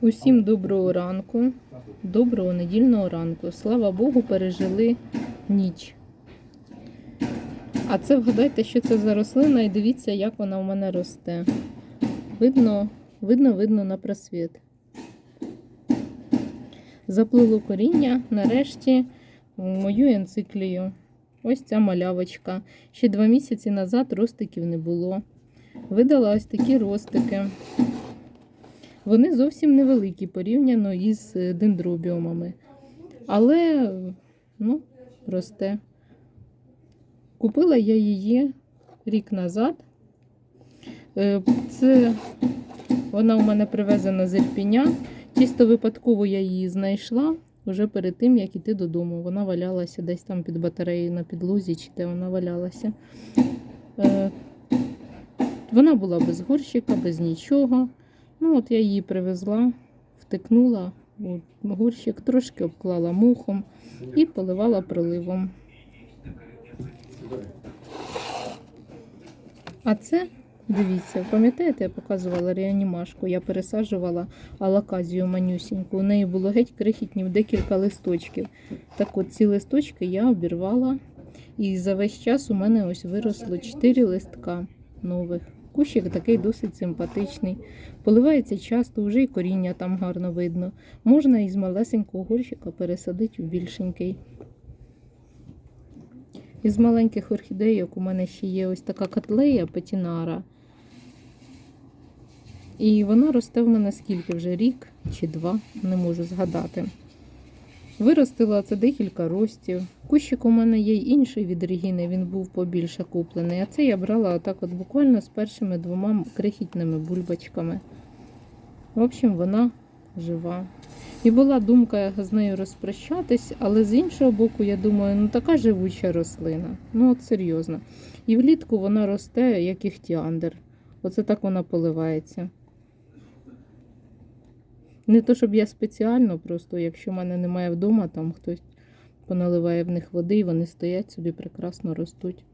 Усім доброго ранку, доброго недільного ранку. Слава Богу, пережили ніч. А це вгадайте, що це за рослина, і дивіться, як вона у мене росте. Видно, видно, видно на просвіт. Заплило коріння, нарешті, в мою енциклію. Ось ця малявочка. Ще два місяці назад ростиків не було. Видала ось такі ростики. Вони зовсім невеликі порівняно із е, дендробіумами. Але ну, росте. Купила я її рік назад. Е, Це вона у мене привезена з Ірпіня. Чисто випадково я її знайшла вже перед тим, як іти додому. Вона валялася десь там під батареєю на підлозі, чи де вона валялася. Е, Вона була без горщика, без нічого. Ну, от я її привезла, втикнула у горщик, трошки обклала мухом і поливала проливом. А це, дивіться, пам'ятаєте, я показувала реанімашку, я пересаджувала алаказію манюсіньку. У неї було геть крихітні декілька листочків. Так от ці листочки я обірвала, і за весь час у мене ось виросло 4 листка нових. Кущик такий досить симпатичний. Поливається часто, вже і коріння там гарно видно. Можна із малесенького горщика пересадити у більшенький. Із маленьких орхідейок у мене ще є ось така котлея петінара. І вона росте в мене скільки вже рік чи два, не можу згадати. Виростила це декілька ростів. Кущик у мене є інший від Регіни, він був побільше куплений. А це я брала отак от буквально з першими двома крихітними бульбочками. В общем, вона жива. І була думка з нею розпрощатись, але з іншого боку, я думаю, ну така живуча рослина. Ну от серйозно. І влітку вона росте, як іхтіандр. Оце так вона поливається. Не то, щоб я спеціально, просто якщо в мене немає вдома, там хтось поналиває в них води, і вони стоять собі прекрасно ростуть.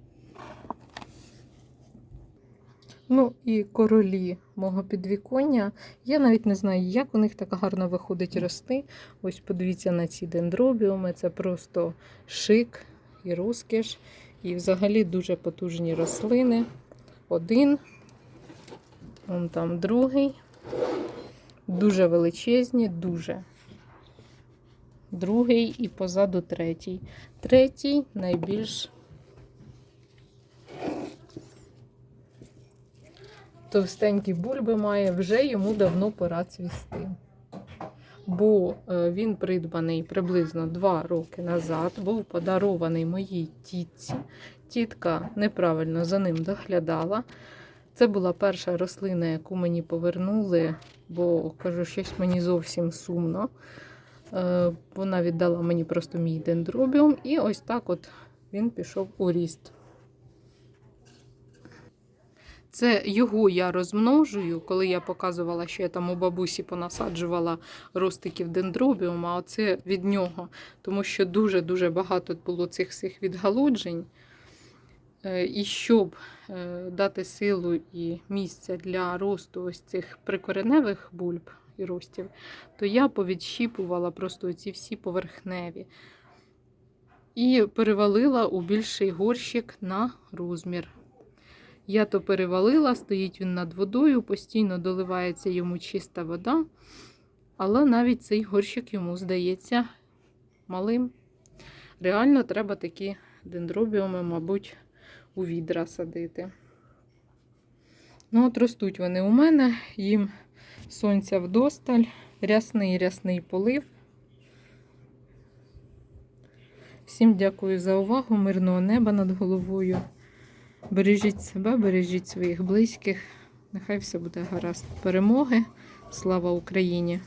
Ну і королі мого підвіконня. Я навіть не знаю, як у них так гарно виходить рости. Ось подивіться на ці дендробіуми. Це просто шик і розкіш. І взагалі дуже потужні рослини. Один, вон там другий. Дуже величезні, дуже. Другий і позаду третій. Третій найбільш товстенькі бульби має, вже йому давно пора цвісти. Бо е, він придбаний приблизно 2 роки назад, був подарований моїй тітці. Тітка неправильно за ним доглядала. Це була перша рослина, яку мені повернули, бо кажу, щось мені зовсім сумно. Е, Вона віддала мені просто мій дендробіум, і ось так от він пішов у ріст. Це його я розмножую, коли я показувала, що я там у бабусі понасаджувала ростиків дендробіума, а оце від нього, тому що дуже-дуже багато було цих всіх відгалуджень. Е, І щоб е, дати силу і місце для росту ось цих прикореневих бульб і ростів, то я повідщіпувала просто ці всі поверхневі і перевалила у більший горщик на розмір. Я то перевалила, стоїть він над водою, постійно доливається йому чиста вода, але навіть цей горщик йому здається малим. Реально треба такі дендробіуми, мабуть, у відра садити. Ну, от ростуть вони у мене, їм сонця вдосталь, рясний рясний полив. Всім дякую за увагу, мирного неба над головою. Бережіть себе, бережіть своїх близьких. Нехай все буде гаразд. Перемоги. Слава Україні!